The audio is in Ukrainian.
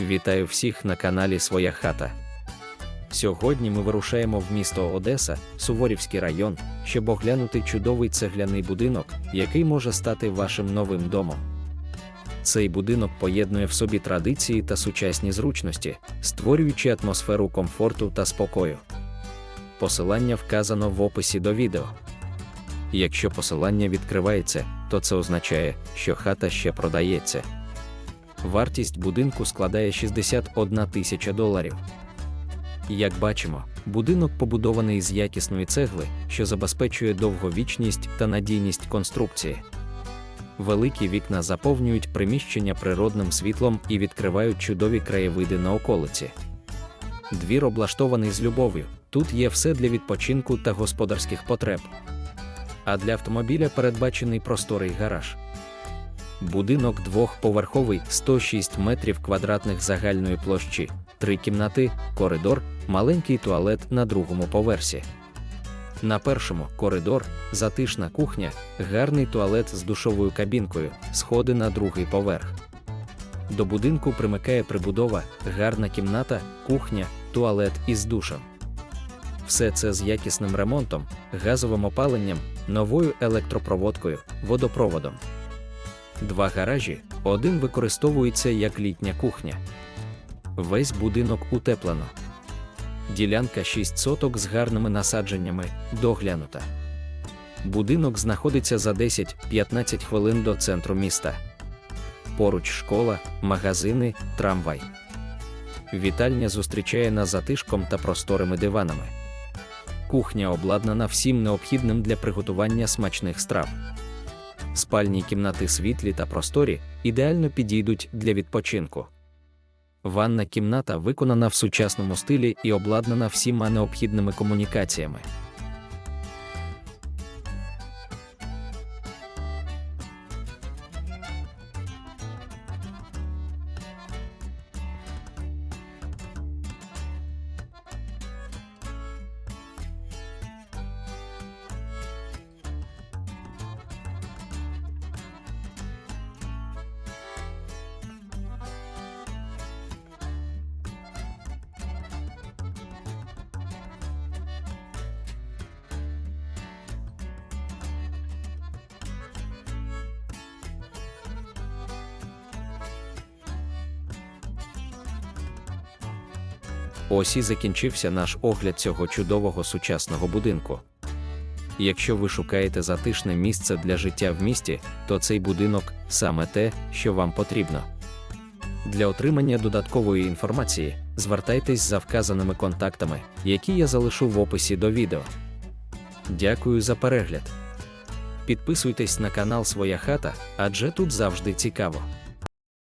Вітаю всіх на каналі Своя хата. Сьогодні ми вирушаємо в місто Одеса, Суворівський район, щоб оглянути чудовий цегляний будинок, який може стати вашим новим домом. Цей будинок поєднує в собі традиції та сучасні зручності, створюючи атмосферу комфорту та спокою. Посилання вказано в описі до відео. Якщо посилання відкривається, то це означає, що хата ще продається. Вартість будинку складає 61 тисяча доларів. Як бачимо, будинок побудований з якісної цегли, що забезпечує довговічність та надійність конструкції. Великі вікна заповнюють приміщення природним світлом і відкривають чудові краєвиди на околиці. Двір облаштований з любов'ю. Тут є все для відпочинку та господарських потреб. А для автомобіля передбачений просторий гараж. Будинок двохповерховий 106 метрів квадратних загальної площі, три кімнати, коридор, маленький туалет на другому поверсі. На першому коридор, затишна кухня, гарний туалет з душовою кабінкою, сходи на другий поверх. До будинку примикає прибудова, гарна кімната, кухня, туалет із душем. Все це з якісним ремонтом, газовим опаленням, новою електропроводкою, водопроводом. Два гаражі, один використовується як літня кухня. Весь будинок утеплено. Ділянка 6 соток з гарними насадженнями, доглянута. Будинок знаходиться за 10-15 хвилин до центру міста. Поруч школа, магазини, трамвай. Вітальня зустрічає нас затишком та просторими диванами. Кухня обладнана всім необхідним для приготування смачних страв. Спальні кімнати світлі та просторі ідеально підійдуть для відпочинку. Ванна кімната виконана в сучасному стилі і обладнана всіма необхідними комунікаціями. Ось і закінчився наш огляд цього чудового сучасного будинку. Якщо ви шукаєте затишне місце для життя в місті, то цей будинок саме те, що вам потрібно. Для отримання додаткової інформації звертайтесь за вказаними контактами, які я залишу в описі до відео. Дякую за перегляд. Підписуйтесь на канал Своя хата, адже тут завжди цікаво.